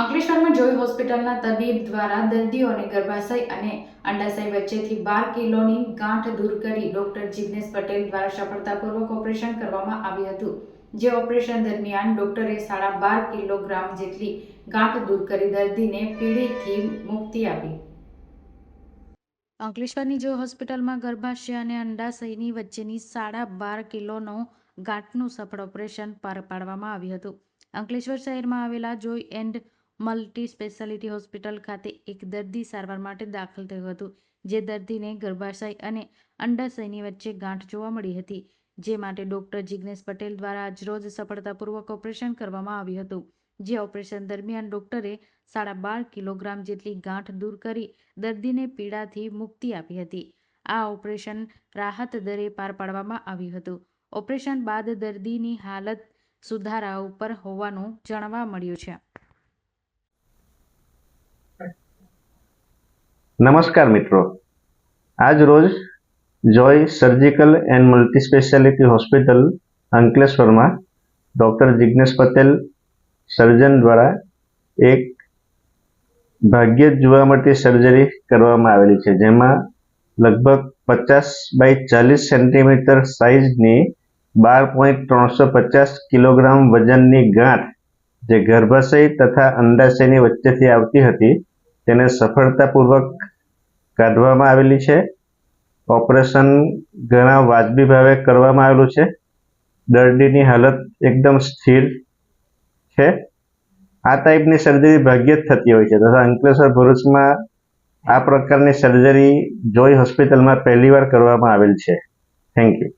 અંકલેશ્વરમાં જોઈ હોસ્પિટલના તબીબ દ્વારા દર્દીઓને ગર્ભાશય અને અંડાશય વચ્ચેથી બાર કિલોની ગાંઠ દૂર કરી ડોક્ટર જીગ્નેશ પટેલ દ્વારા સફળતાપૂર્વક ઓપરેશન કરવામાં આવ્યું હતું. જે ઓપરેશન દરમિયાન ડોક્ટરે સાડા બાર કિલોગ્રામ જેટલી ગાંઠ દૂર કરી દર્દીને પીડીથી મુક્તિ આપી. અંકલેશ્વરની જો હોસ્પિટલમાં ગર્ભાશય અને અંડાશયની વચ્ચેની સાડા બાર કિલોનો ગાંઠનું સફળ ઓપરેશન પાર પાડવામાં આવ્યું હતું. અંકલેશ્વર શહેરમાં આવેલા Joy and multi speciality hospital ખાતે એક દર્દી સારવાર માટે દાખલ થયું હતું, જે દર્દીને ગર્ભાશય અને અંડાશયની વચ્ચે ગાંઠ જોવા મળી હતી, જે માટે ડોક્ટર જિગ્નેશ પટેલ દ્વારા આજરોજ સફળતાપૂર્વક ઓપરેશન કરવામાં આવ્યું હતું, જે ઓપરેશન દરમિયાન ડોક્ટરે સાડા બાર કિલોગ્રામ જેટલી ગાંઠ દૂર કરી દર્દીને પીડાથી મુક્તિ આપી હતી. આ ઓપરેશન રાહત દરે પાર પાડવામાં આવ્યું હતું. ઓપરેશન બાદ દર્દીની હાલત સુધારા ઉપર હોવાનું જાણવા મળ્યું છે. નમસ્કાર મિત્રો. આજ રોજ Joy surgical and multi speciality hospital અંકલેશ્વરમાં ડૉક્ટર જિગ્નેશ પટેલ સર્જન દ્વારા એક ભાગ્યે જ જોવા મળતી સર્જરી કરવામાં આવેલી છે. જેમાં લગભગ પચાસ બાય ચાલીસ સેન્ટીમીટર સાઇઝની બાર પોઈન્ટ ત્રણસો પચાસ કિલોગ્રામ વજનની ગાંઠ જે ગર્ભાશય તથા અંડાશયની વચ્ચેથી આવતી હતી તેને સફળતાપૂર્વક કાઢવામાં આવેલી છે. ઓપરેશન ઘણા વાજબી ભાવે કરવામાં આવેલું છે. દર્દીની હાલત એકદમ સ્થિર છે. આ ટાઈપની સર્જરી ભાગ્યે જ થતી હોય છે તથા અંકલેશ્વર ભરૂચમાં આ પ્રકારની સર્જરી જોઈ હોસ્પિટલમાં પહેલીવાર કરવામાં આવેલ છે. Thank you